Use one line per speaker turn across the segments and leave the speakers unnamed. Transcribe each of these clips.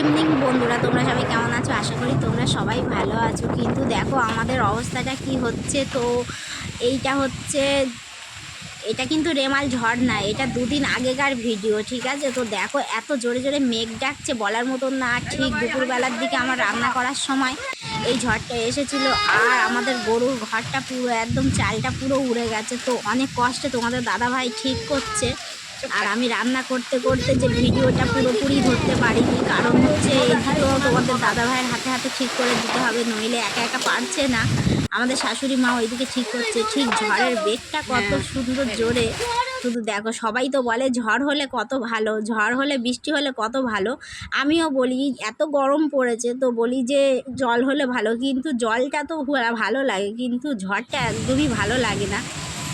Evening বন্ধুরা। তোমরা সবাই কেমন আছো? আশা করি তোমরা সবাই ভালো আছো। কিন্তু দেখো আমাদের অবস্থাটা কি হচ্ছে? তো এইটা হচ্ছে এটা কিন্তু রেমাল ঝড় না এটা দুদিন আগেকার ভিডিও ঠিক আছে? তো দেখো এত জোরে জোরে মেঘ ডাকছে বলার মতন না। ঠিক দুপুরবেলার দিকে আমার রান্না করার সময় এই ঝড়টা এসেছিল আর আমাদের গরুর ঘরটা পুরো একদম চালটা পুরো উড়ে গেছে। তো অনেক কষ্টে তোমাদের দাদাভাই ঠিক করছে। আর আমি রান্না করতে করতে যে ভিডিওটা পুরোপুরি ধরতে পারিনি, কারণ হচ্ছে এইদিকেও তোমাদের দাদাভাইয়ের হাতে হাতে ঠিক করে দিতে হবে, নইলে একা একা পারছে না। আমাদের শাশুড়ি মা ওইদিকে ঠিক করছে, ঠিক ঝড়ের বেগটা কত সুন্দর জোরে। শুধু দেখো, সবাই তো বলে ঝড় হলে কত ভালো, ঝড় হলে বৃষ্টি হলে কত ভালো। আমিও বলি, এত গরম পড়েছে, তো বলি যে জল হলে ভালো, কিন্তু জলটা তো ভালো লাগে, কিন্তু ঝড়টা একদমই ভালো লাগে না।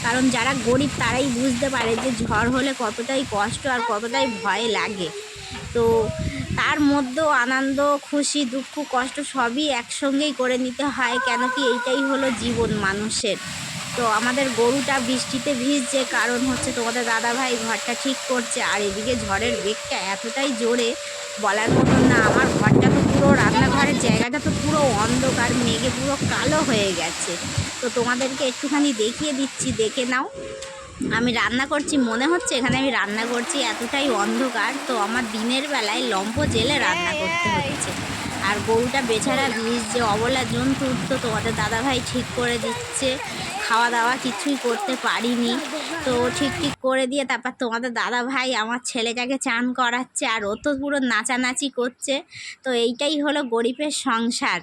কারণ যারা গরিব তারাই বুঝতে পারে যে ঝড় হলে কতটাই কষ্ট আর কতটাই ভয় লাগে। তো তার মধ্যেও আনন্দ, খুশি, দুঃখ, কষ্ট সবই একসঙ্গেই করে নিতে হয়, কেন কি এইটাই হলো জীবন মানুষের। তো আমাদের গরুটা বৃষ্টিতে ভিজছে, কারণ হচ্ছে তোমাদের দাদাভাই ঘরটা ঠিক করছে, আর এদিকে ঝড়ের বেগটা এতটাই জোরে বলার মতন না, আমার ঘরটা তো পুরো রান্নাঘরের জায়গাটা তো পুরো অন্ধকার মেঘে পুরো কালো হয়ে গেছে। তো তোমাদেরকে একটুখানি দেখিয়ে দিচ্ছি দেখে নাও। আমি রান্না করছি মনে হচ্ছে এখানে আমি রান্না করছি এতটাই অন্ধকার। তো আমার দিনের বেলায় লম্ব জেলে রান্না করতে হচ্ছে। আর গরুটা বেচারা বীজ যে অবলা জন্তু, তো তোমাদের দাদাভাই ঠিক করে দিচ্ছে। খাওয়া দাওয়া কিছুই করতে পারিনি। তো ঠিক ঠিক করে দিয়ে তারপর তোমাদের দাদা ভাই আমার ছেলেটাকে চান করাচ্ছে, আর ও তো পুরো নাচানাচি করছে। তো এইটাই হলো গরিবের সংসার।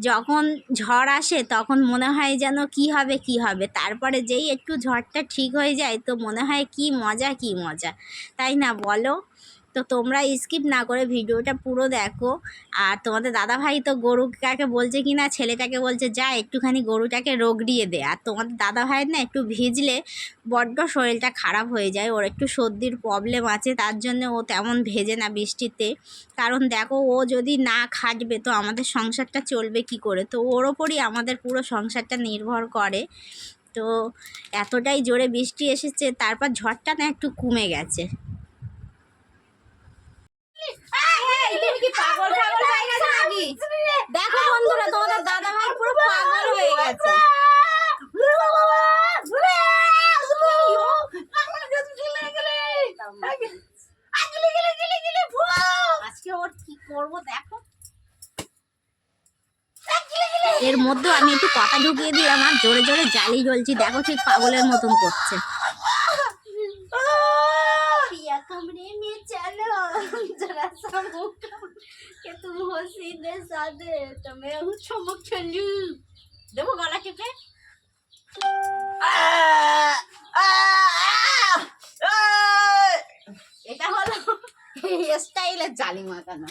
যখন ঝড় আসে, তখন মনে হয় যেন কি হবে কি হবে। তারপরে যেই একটু ঝড়টা ঠিক হয়ে যায়, তো মনে হয় কি মজা কি মজা। তাই না বলো? তো তোমরা স্কিপ না করে ভিডিওটা পুরো দেখো। আর তোমাদের দাদা ভাই তো গরুটাকে বলছে কি না ছেলেটাকে বলছে, যা একটুখানি গরুটাকে রগড়িয়ে দে। আর তোমাদের দাদা ভাই না একটু ভিজলে বড্ড শরীরটা খারাপ হয়ে যায়, ওর একটু সর্দির প্রবলেম আছে, তার জন্য ও তেমন ভেজে না বৃষ্টিতে। কারণ দেখো, ও যদি না খাটবে তো আমাদের সংসারটা চলবে কি করে? তো ওর ওপরই আমাদের পুরো সংসারটা নির্ভর করে। তো এতটাই জোরে বৃষ্টি এসেছে, তারপর ঝড়টা না একটু কমে গেছে। দেখো বন্ধুরা, তোমাদের দাদা ভাই পুরো পাগল হয়ে গেছে। কি করব দেখো। এর মধ্যে আমি একটু কথা ঢুকিয়ে দিলাম, আর জোরে জোরে জালি জ্বলছি। দেখো ঠিক পাগলের মতন করছে।
में चलो जरा सा मौका कि तुम हो सीधे साधे तो मैं हूँ चमक चलू
দেবো গলা টিপে
এটা হলো স্টাইলের জালি মাখানো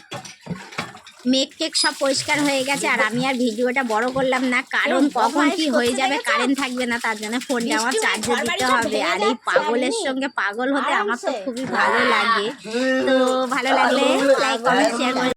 মেঘ টেক সব পরিষ্কার হয়ে গেছে আর আমি আর ভিডিওটা বড় করলাম না কারণ কখন কি হয়ে যাবে কারেন্ট থাকবে না তার জন্য ফোনটা আমার চার্জে দিতে হবে। আর এই পাগলের সঙ্গে পাগল হতে আমার তো খুবই ভালো লাগে। তো ভালো লাগলে লাইক কমেন্ট শেয়ার করে